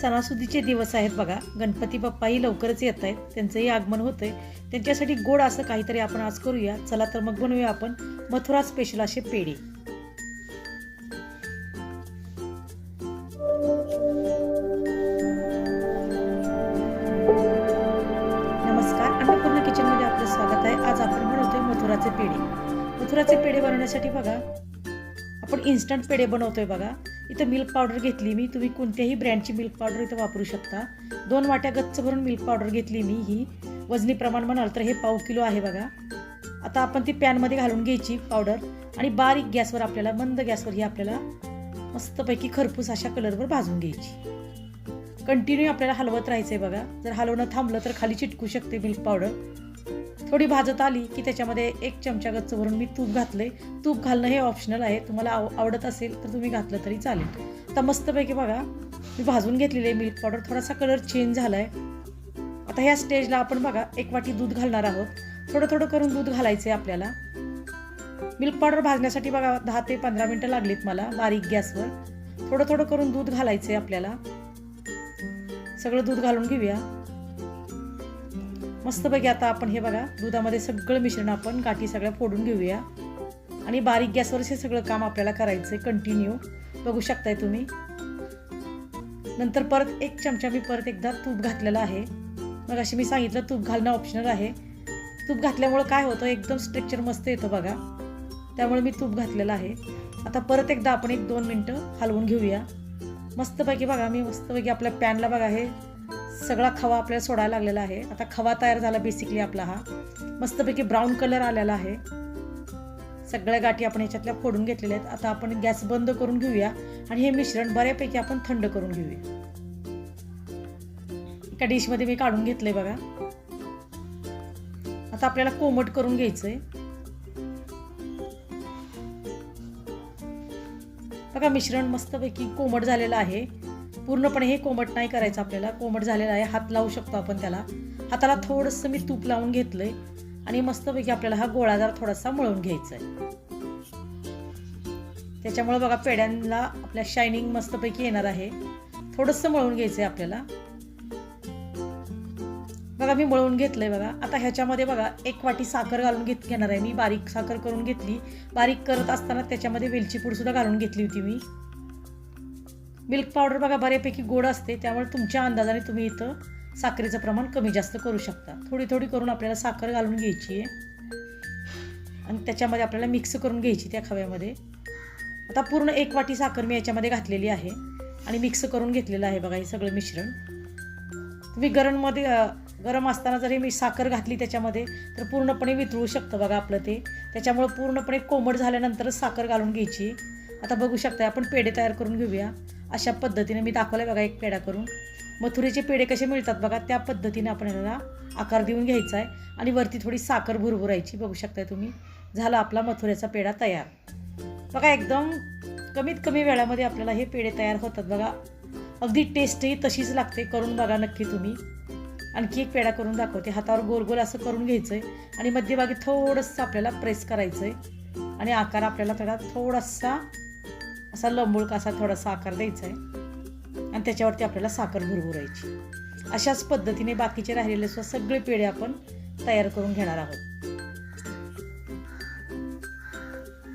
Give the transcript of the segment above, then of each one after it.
सणासुदीचे दिवस आहेत बघा. गणपती बाप्पाही लवकरच येत आहेत. त्यांचंही आगमन होतंय. त्यांच्यासाठी गोड असं काहीतरी आपण आज करूया. चला तर मग बनवूया आपण मथुरा स्पेशल असे पेढे. नमस्कार. अन्नपूर्णा किचनमध्ये आपलं स्वागत आहे. आज आपण बनवतोय मथुराचे पेढे. मथुराचे पेढे बनवण्यासाठी बघा आपण इन्स्टंट पेढे बनवतोय बघा. इथं मिल्क पावडर घेतली मी. तुम्ही कोणत्याही ब्रँडची मिल्क पावडर इथं वापरू शकता. दोन वाट्या गच्च भरून मिल्क पावडर घेतली मी ही. वजनी प्रमाण म्हणाल तर हे पाव किलो आहे बघा. आता आपण ती पॅनमध्ये घालून घ्यायची पावडर आणि बारीक गॅसवर आपल्याला मंद गॅसवर ही आपल्याला मस्तपैकी खरपूस अशा कलरवर भाजून घ्यायची. कंटिन्यू आपल्याला हलवत राहायचं आहे बघा. जर हलवणं थांबलं तर खाली चिटकू शकते मिल्क पावडर थोडी भाजत आली की त्याच्यामध्ये एक चमचा गच्च भरून मी तूप घातलं आहे तूप घालणं हे ऑप्शनल आहे. तुम्हाला आव आवडत असेल तर तुम्ही घातलं तरी चालेल. आता मस्तपैकी बघा मी भाजून घेतलेली आहे मिल्क पावडर थोडासा कलर चेंज झाला आहे आता ह्या स्टेजला आपण बघा एक वाटी दूध घालणार आहोत. थोडं थोडं करून दूध घालायचं आहे आपल्याला. मिल्क पावडर भाजण्यासाठी बघा दहा ते पंधरा मिनटं लागलीत मला बारीक गॅसवर. थोडं थोडं करून दूध घालायचं आहे आपल्याला. सगळं दूध घालून घेऊया. मस्तपैकी आता आपण हे बघा दुधामध्ये सगळं मिश्रण आपण गाठी सगळ्या फोडून घेऊया. आणि बारीक गॅसवर हे सगळं काम आपल्याला करायचं आहे कंटिन्यू बघू शकताय तुम्ही. नंतर परत एक चमचा मी परत एकदा तूप घातलेलं आहे. मग अशी मी सांगितलं तूप घालणं ऑप्शनल आहे. तूप घातल्यामुळं काय होतं एकदम स्ट्रक्चर मस्त येतं बघा. त्यामुळे मी तूप घातलेलं आहे. आता परत एकदा आपण एक दोन मिनटं हलवून घेऊया. मस्तपैकी बघा मी मस्तपैकी आपल्या पॅनला बघा हे सगळा खवा आपल्याला सोडायला लागलेला आहे. आता खवा तयार झाला बेसिकली आपला हा. मस्तपैकी ब्राऊन कलर आलेला आहे. सगळ्या गाठी आपण याच्यातल्या फोडून घेतलेल्या आहेत. आता आपण गॅस बंद करून घेऊया आणि हे मिश्रण बऱ्यापैकी आपण थंड करून घेऊया. एका डिशमध्ये मी काढून घेतलंय बघा. आता आपल्याला कोमट करून घ्यायचंय. बघा मिश्रण मस्तपैकी कोमट झालेलं आहे. पूर्णपणे हे कोमट नाही करायचं आपल्याला. कोमट झालेला आहे हात लावू शकतो आपण त्याला. हाताला थोडंसं मी तूप लावून घेतलं आहे आणि मस्तपैकी आपल्याला हा गोळादार थोडासा मळून घ्यायचा आहे. त्याच्यामुळे बघा पेड्यांना आपल्या शायनिंग मस्तपैकी येणार आहे. थोडंसं मळून घ्यायचं आहे आपल्याला. बघा मी मळून घेतलंय बघा. आता ह्याच्यामध्ये बघा एक वाटी साखर घालून घेत घेणार आहे मी. बारीक साखर करून घेतली. बारीक करत असताना त्याच्यामध्ये वेलची पूड सुद्धा घालून घेतली होती मी. मिल्क पावडर बघा बऱ्यापैकी गोड असते त्यामुळे तुमच्या अंदाजाने तुम्ही इथं साखरेचं प्रमाण कमी जास्त करू शकता. थोडी थोडी करून आपल्याला साखर घालून घ्यायची आहे. आणि त्याच्यामध्ये आपल्याला मिक्स करून घ्यायची त्या खव्यामध्ये. आता पूर्ण एक वाटी साखर मी याच्यामध्ये घातलेली आहे. आणि मिक्स करून घेतलेलं आहे बघा हे सगळं मिश्रण. तुम्ही गरममध्ये गरम असताना जरी मी साखर घातली त्याच्यामध्ये तर पूर्णपणे वितळू शकतं बघा आपलं ते. त्याच्यामुळं पूर्णपणे कोमट झाल्यानंतरच साखर घालून घ्यायची. आता बघू शकता आपण पेढे तयार करून घेऊया. अशा पद्धतीने मी दाखवलं बघा एक पेढा करून. मथुरेचे पेढे कसे मिळतात बघा त्या पद्धतीने आपण याला आकार देऊन घ्यायचा आहे आणि वरती थोडी साखर भुरभुरायची बघू शकताय तुम्ही. झाला आपला मथुरेचा पेढा तयार. बघा एकदम कमीत कमी वेळामध्ये आपल्याला हे पेढे तयार होतात बघा. अगदी टेस्टही तशीच लागते करून बघा नक्की तुम्ही. आणखी एक पेढा करून दाखवते. हातावर गोल गोल असं करून घ्यायचं आहे आणि मध्यभागी थोडंसं आपल्याला प्रेस करायचं आहे आणि आकार आपल्याला थोडा थोडासा असा लंबूळ असा थोडासा साखर द्यायचा आहे. आणि त्याच्यावरती आपल्याला साखर भुरभुरायची. अशाच पद्धतीने बाकीचे राहिलेले सुद्धा सगळे पेढे आपण तयार करून घेणार आहोत.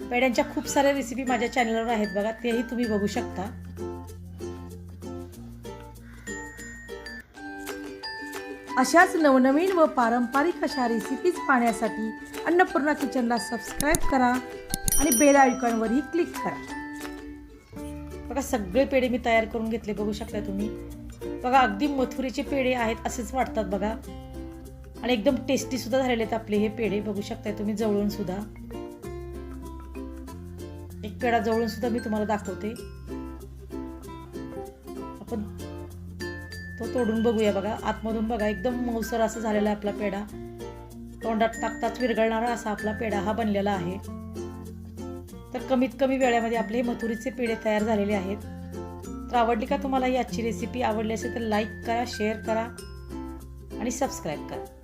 पेड्यांच्या खूप साऱ्या रेसिपी माझ्या चॅनलवर आहेत बघा तेही तुम्ही बघू शकता. अशाच नवनवीन व पारंपरिक अशा रेसिपीज पाहण्यासाठी अन्नपूर्णा किचनला सबस्क्राईब करा आणि बेल आयकॉनवरही क्लिक करा. बघा सगळे पेढे मी तयार करून घेतले बघू शकता तुम्ही. बघा अगदी मथुरीचे पेढे आहेत असेच वाटतात बघा. आणि एकदम टेस्टी सुद्धा झालेले आहेत आपले हे पेढे बघू शकताय तुम्ही जवळून सुद्धा. एक पेढा जवळून सुद्धा मी तुम्हाला दाखवते. आपण तो तोडून बघूया बघा. आतमधून बघा एकदम मौसर असं झालेला आहे आपला पेढा. तोंडात टाकताच विरघळणारा असा आपला पेढा हा बनलेला आहे. तर कमीत कमी वेळेमध्ये आपले मथुरीचे पेढे तयार झालेले आहेत. तर आवडली का तुम्हाला ही आजची रेसिपी आवडली असेल तर लाईक करा शेअर करा आणि सबस्क्राईब करा.